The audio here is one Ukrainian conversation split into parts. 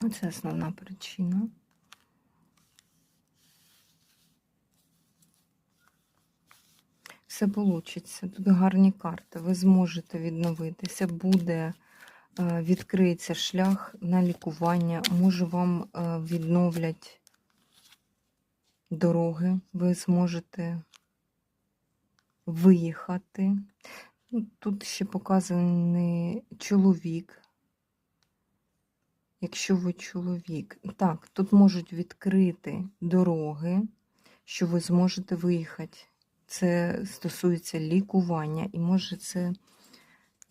Це основна причина. Все вийде. Тут гарні карти. Ви зможете відновитися, буде, е, відкриється шлях на лікування. Може, вам е, відновлять дороги, ви зможете виїхати. Ну, Тут ще показаний чоловік. Якщо ви чоловік. Так, тут можуть відкрити дороги, що ви зможете виїхати. Це стосується лікування, і може це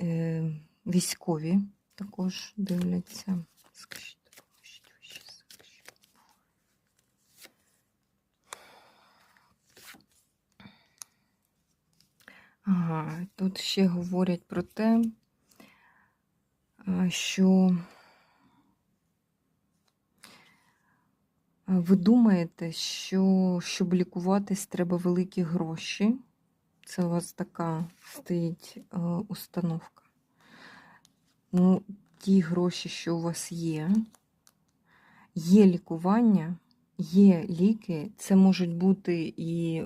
е, військові також дивляться. Скажіть. Ага, тут ще говорять про те, що ви думаєте, що щоб лікуватись, треба великі гроші. Це у вас така стоїть е, установка. Ну, ті гроші, що у вас є, є лікування, є ліки, це можуть бути і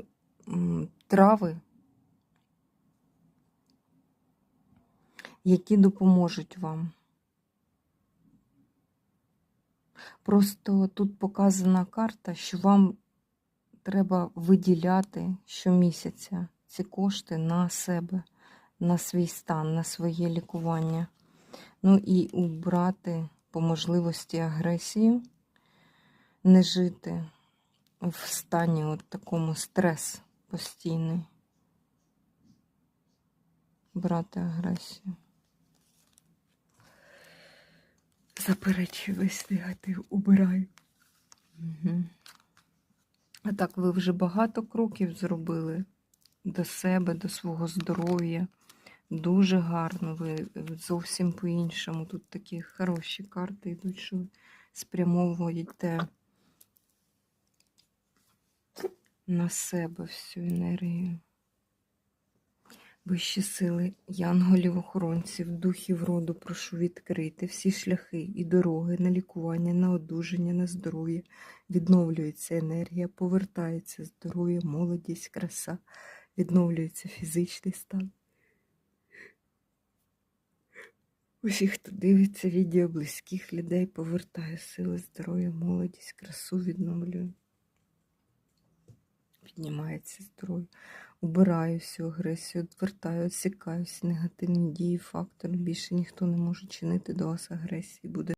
м, трави. які допоможуть вам. Просто тут показана карта, що вам треба виділяти щомісяця ці кошти на себе, на свій стан, на своє лікування. Ну і убрати по можливості агресію, не жити в стані от такому стрес постійний. Брати агресію. Заперечую весь негатив, убираю. Угу. А так, ви вже багато кроків зробили до себе, до свого здоров'я. Дуже гарно, ви зовсім по-іншому. Тут такі хороші карти йдуть, що спрямовуєте на себе всю енергію. Вищі сили, янголів, охоронців, духів роду, прошу відкрити всі шляхи і дороги на лікування, на одужання, на здоров'я. Відновлюється енергія, повертається здоров'я, молодість, краса, відновлюється фізичний стан. Усі, хто дивиться відео близьких людей, повертає сили, здоров'я, молодість, красу відновлює. Піднімається здоров'я. Убираю всю агресію, відвертаю, відсікаю всі негативні дії, фактори. Більше ніхто не може чинити до вас агресії. Буде